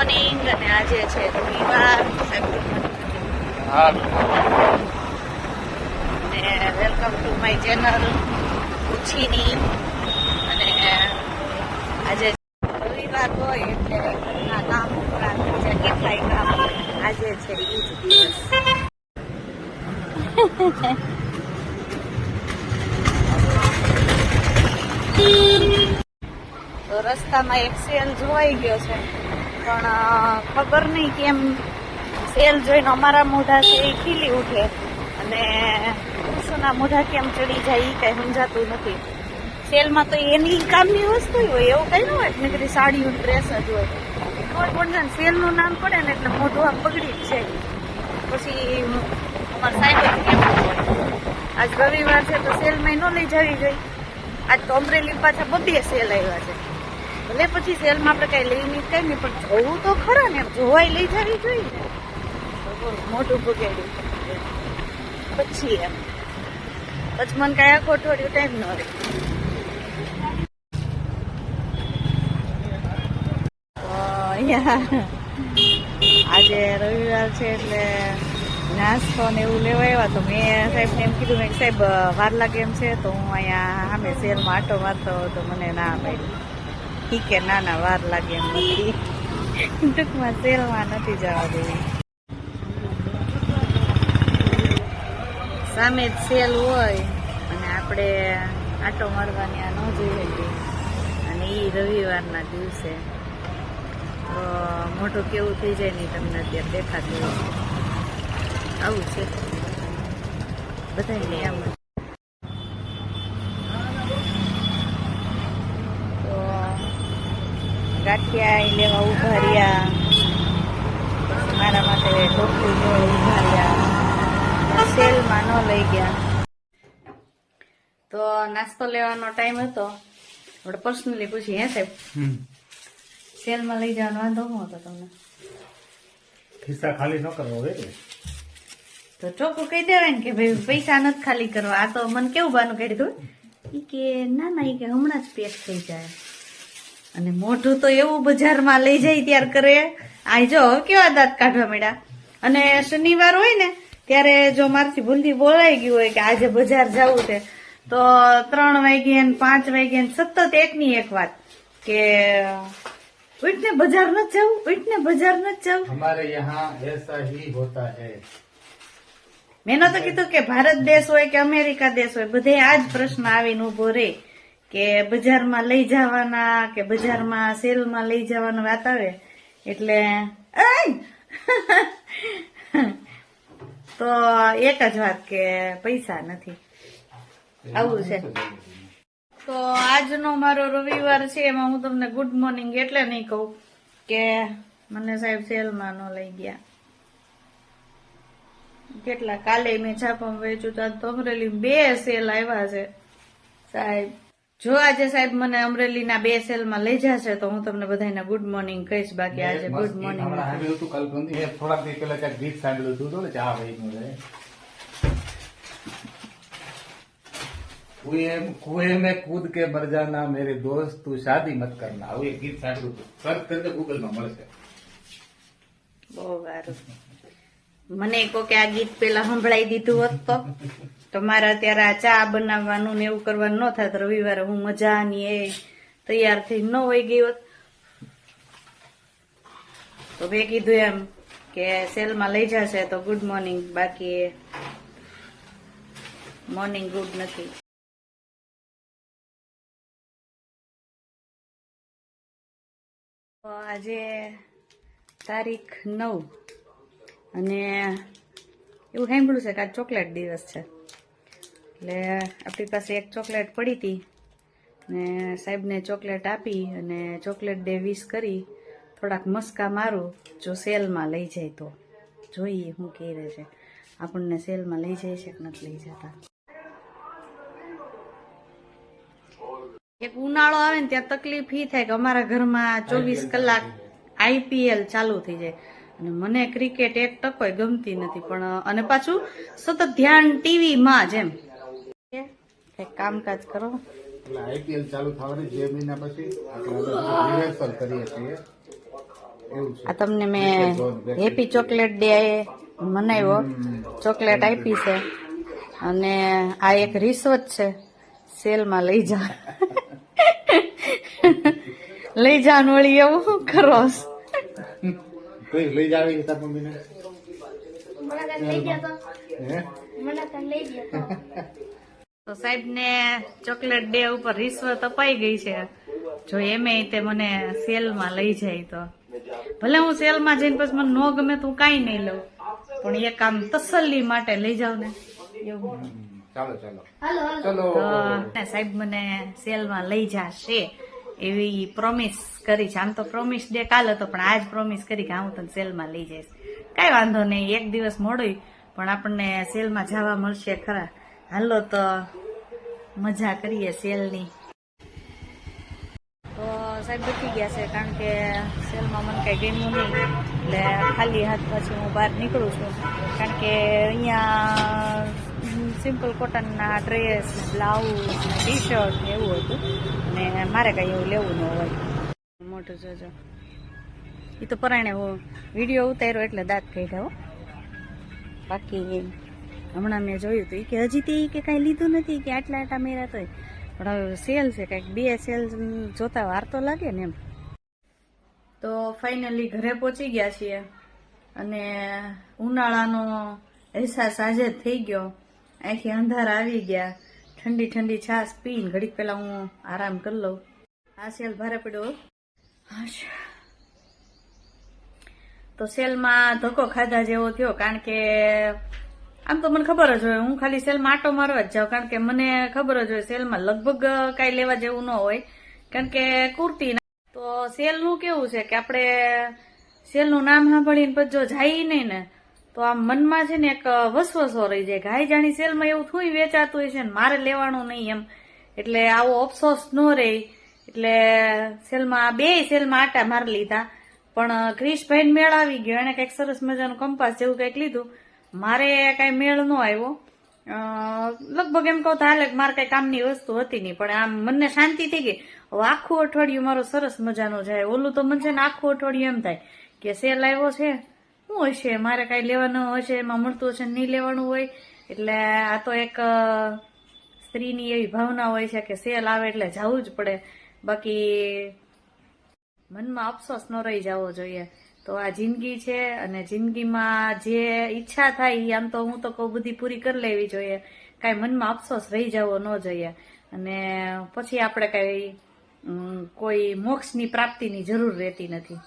Morning અને આજે છે રવિવાર અને વેલકમ ટુ માય ચેનલ ઉછીની અને આજે રવિવાર હોય એટલે ઘરના કામ ઉપરાંત બીજા કેટલાય કામ આજે છે એ જ દિવસ. રસ્તામાં એક્સિડન્ટ જોવાઈ ગયો છે. પણ ખબર નહીં કેમ સેલ જોઈને અમારા મોઢા છે એ ખીલી ઉઠે. અને પુરુષોના મોઢા કેમ ચડી જાય એ કઈ સમજાતું નથી. સેલમાં તો એની કામની વસ્તુ હોય, એવું કઈ ન હોય કીધી સાડીઓ ડ્રેસ જ હોય. કોઈ પણ સેલનું નામ પડે ને એટલે મોઢું આમ બગડી જ જાય. પછી અમારા સાહેબ કેમ આજ રવિવાર છે તો સેલમાં ન લઈ જવી જોઈએ. આજ તો અમરેલી પાછા બબે સેલ આવ્યા છે. ભલે પછી સેલમાં આપણે કઈ લઈ નહીં કઈ નહીં પણ જોવું તો ખરા ને જોવાય લઈ જવી જોઈએ. ને બોલ, બગાડ્યું પછી એમ. પછી મને કઈ આખો અઠવાડિયું ટાઈમ ન રહે. આજે રવિવાર છે એટલે નાસ્તો ને એવું લેવા આવ્યા તો મેં સાહેબને એમ કીધું મેં સાહેબ વાર લાગે એમ છે. તો હું અહીંયા સામે સેલમાં આટો મારતો હતો મને ના પાડી ઠીક કે ના ના, વાર લાગે એમ નથી. ટૂંકમાં સેલમાં નથી જવા દેવી સામે જ સેલ હોય, અને આપણે આટો મારવાની આ ન જોઈ શકીએ. અને એ રવિવારના દિવસે. તો મોટું કેવું થઈ જાય નહીં તમને અત્યારે દેખાતું આવું છે. બધાને એમ જ. તો ગાંઠિયા લેવા ઊભા રહ્યા મારા માટે ટોપલી લેવા ઊભા રહ્યા સેલમાં ન લઈ ગયા. તો નાસ્તો લેવાનો ટાઈમ હતો. આપણે પર્સનલી પૂછી હે સાહેબ? સેલમાં લઈ જવાનો વાંધો શું હતો તમને? ખિસ્સા ખાલી ન કરવો હવે તો ચોખ્ખું કહી દેવાય ને કે ભાઈ પૈસા નથી ખાલી કરવા. આ તો મને કેવું બાનું કહી દીધું કે ના ના ઈ કે હમણાં જ પેક થઈ જાય. અને મોઢું તો એવું બજારમાં લઈ જાય ત્યાર કરે. આ જો કેવા દાંત કાઢવા માંડ્યા અને શનિવાર હોય ને ત્યારે જો મારથી ભૂલથી બોલાઈ ગયું હોય કે આજે બજાર જવું છે તો ત્રણ વાગ્યા ને પાંચ વાગ્યા ને સતત એકની એક વાત કે ઉઠને બજાર ન જવું ઉઠને બજાર ન જવું હમારે યહાં એસા હી હોતા હૈ. મેં તો કીધું કે ભારત દેશ હોય કે અમેરિકા દેશ હોય બધે આ જ પ્રશ્ન આવીને ઊભો રે. કે બજારમાં લઈ જવાના કે બજારમાં સેલમાં લઈ જવાની વાત આવે એટલે તો એક જ વાત કે પૈસા નથી. આવું છે. તો આજનો મારો રવિવાર છે એમાં હું તમને ગુડ મોર્નિંગ એટલે નહીં કહું કે મને સાહેબ સેલમાં ન લઈ ગયા. કેટલા કાલે મેં છાપામાં વેચ્યું તો તો અમરેલી બે સેલ આવ્યા છે. સાહેબ જો આજે સાહેબ મને અમરેલીના બે સેલમાં લઈ જશે તો હું તમને બધાને ગુડ મોર્નિંગ કહીશ બાકી આજે ગુડ મોર્નિંગ હમણાં સાંભળ્યું હતું કાલ બંધી મેં થોડાક દી પહેલા ક્યાંક ગીત સાંભળ્યું હતું તો ને ચા ભાઈનું છે કુએ કુએ में कूद के मर जाना मेरे दोस्त તું शादी मत करना આવું એક ગીત સાંભળ્યું હતું સર્ચ કરજો ગૂગલમાં મળશે બહુ સારું મને કહો કે આ ગીત પેલા સંભળાઈ દીધું હોત તો તમારે અત્યારે આ ચા બનાવવાનું ને એવું કરવાનું ન થાત. રવિવારે હું મજાની એ તૈયાર થઈ ન હોય ગઈ હોત. તો મેં કીધું એમ કે સેલમાં લઈ જશે તો ગુડ મોર્નિંગ બાકી મોર્નિંગ ગુડ નથી. તો આજે તારીખ નવ અને એવું સાંભળ્યું છે કે આ ચોકલેટ દિવસ છે. એટલે આપણી પાસે એક ચોકલેટ પડી હતી ને સાહેબને ચોકલેટ આપી અને ચોકલેટ ડે વિશ કરી. થોડાક મસ્કા મારું જો સેલમાં લઈ જાય તો. જોઈએ શું કહી રહે છે. આપણને સેલમાં લઈ જાય છે કે નથી લઈ જતા? એક ઉનાળો આવે ને ત્યાં તકલીફ ઈ થાય કે અમારા ઘરમાં ચોવીસ કલાક આઈપીએલ ચાલુ થઈ જાય. અને મને ક્રિકેટ એક ટકોય ગમતી નથી પણ અને પાછું સતત ધ્યાન ટીવીમાં જ એમ. કામકાજ કરો. એટલે આઈપીએલ ચાલુ થવાની બે મહિના પછી રિહર્સલ કરીએ છીએ. આ તમને મેં હેપી ચોકલેટ ડે મનાવ્યો. ચોકલેટ આપી છે. અને આ એક રિશ્વત છે. સેલમાં લઈ જા. લઈ જાન વળી એવું કરો? લઈ જાવી મમ્મીને? હે? તો સાહેબ ને ચોકલેટ ડે ઉપર રિશ્વત અપાઈ ગઈ છે. જો એમે તે મને સેલમાં લઈ જાય તો. ભલે હું સેલમાં જઈને પછી મને ન ગમે તો હું કાંઈ નહીં લઉં. પણ એ કામ તસલ્લી માટે લઈ જાવ ને. એવું. ચાલો ચાલો. તો સાહેબ મને સેલમાં લઈ જશે. એવી પ્રોમિસ કરી છે. આમ તો પ્રોમિસ ડે કાલ હતો પણ આજ પ્રોમિસ કરી કે હું તને સેલમાં લઈ જઈશ. કાંઈ વાંધો નહીં એક દિવસ મોડું પણ આપણને સેલમાં જવા મળશે ખરા. હાલો તો મજા કરીએ સેલની. તો સાહેબ બચી ગયા છે કારણ કે સેલમાં મને કઈ ગમ્યું નહીં. એટલે ખાલી હાથ પછી હું બહાર નીકળું છું. કારણ કે અહીંયા સિમ્પલ કોટનના ડ્રેસ, બ્લાઉઝ ટી શર્ટ ને એવું હતું. અને મારે કઈ એવું લેવું ન હોય. મોટું જોજો એ તો પરાણે હું વીડિયો ઉતાર્યો એટલે દાંત કહી હો. બાકી હમણાં મેં જોયું હતું કે હજી તે કે કાંઈ લીધું નથી કે આટલા આટા મેરા તો પણ હવે સેલ છે કાંઈક બે સેલ જોતા વાર તો લાગે ને એમ. તો ફાઇનલી ઘરે પહોંચી ગયા છીએ અને ઉનાળાનો અહેસાસ આજે થઈ ગયો. અહીંથી અંધાર આવી ગયા. ઠંડી ઠંડી છાશ પીને ઘડીક પહેલા હું આરામ કરી લઉં. આ સેલ ભારે પડ્યો. તો સેલમાં ધક્કો ખાધા જેવો થયો કારણ કે આમ તો મને ખબર જ હોય, હું ખાલી સેલમાં આટો મારવા જ જાઉં, કારણ કે મને ખબર જ હોય સેલમાં લગભગ કાંઈ લેવા જેવું ન હોય. કારણ કે કુર્તી તો સેલનું કેવું છે કે આપણે સેલનું નામ સાંભળીને પછી જો જાય નહીં ને, તો આમ મનમાં છે ને એક વસવસો રહી જાય, કે જાણી સેલમાં એવું થોડી વેચાતું હોય છે ને મારે લેવાનું નહીં એમ. એટલે આવો અફસોસ ન રહે. એટલે સેલમાં બે સેલમાં આટા મારી લીધા. પણ ક્રિશભાઈ મેળ આવી ગયો, એને કંઈક સરસ મજાનું કંપાસ જેવું કંઈક લીધું. મારે કઈ મેળ ન આવ્યો. લગભગ એમ કહું તો હાલે મારે કઈ કામની વસ્તુ હતી નહીં, પણ આમ મને શાંતિ થઈ ગઈ. હવે આખું અઠવાડિયું મારો સરસ મજાનો જાય. ઓલું તો મને છે ને આખું અઠવાડિયું એમ થાય કે સેલ આવ્યો છે, શું હશે? મારે કઈ લેવાનું હશે, એમાં મળતું હશે નહીં લેવાનું હોય? એટલે આ તો એક સ્ત્રીની એવી ભાવના હોય છે કે સેલ આવે એટલે જવું જ પડે. બાકી મનમાં અફસોસ ન રહી જવો જોઈએ. તો આ જિંદગી છે અને જિંદગીમાં જે ઈચ્છા થાય એ આમ તો હું તો કહું બધી પૂરી કરી લેવી જોઈએ. કાંઈ મનમાં અફસોસ રહી જવો ન જોઈએ. અને પછી આપણે કાંઈ કોઈ મોક્ષની પ્રાપ્તિની જરૂર રહેતી નથી.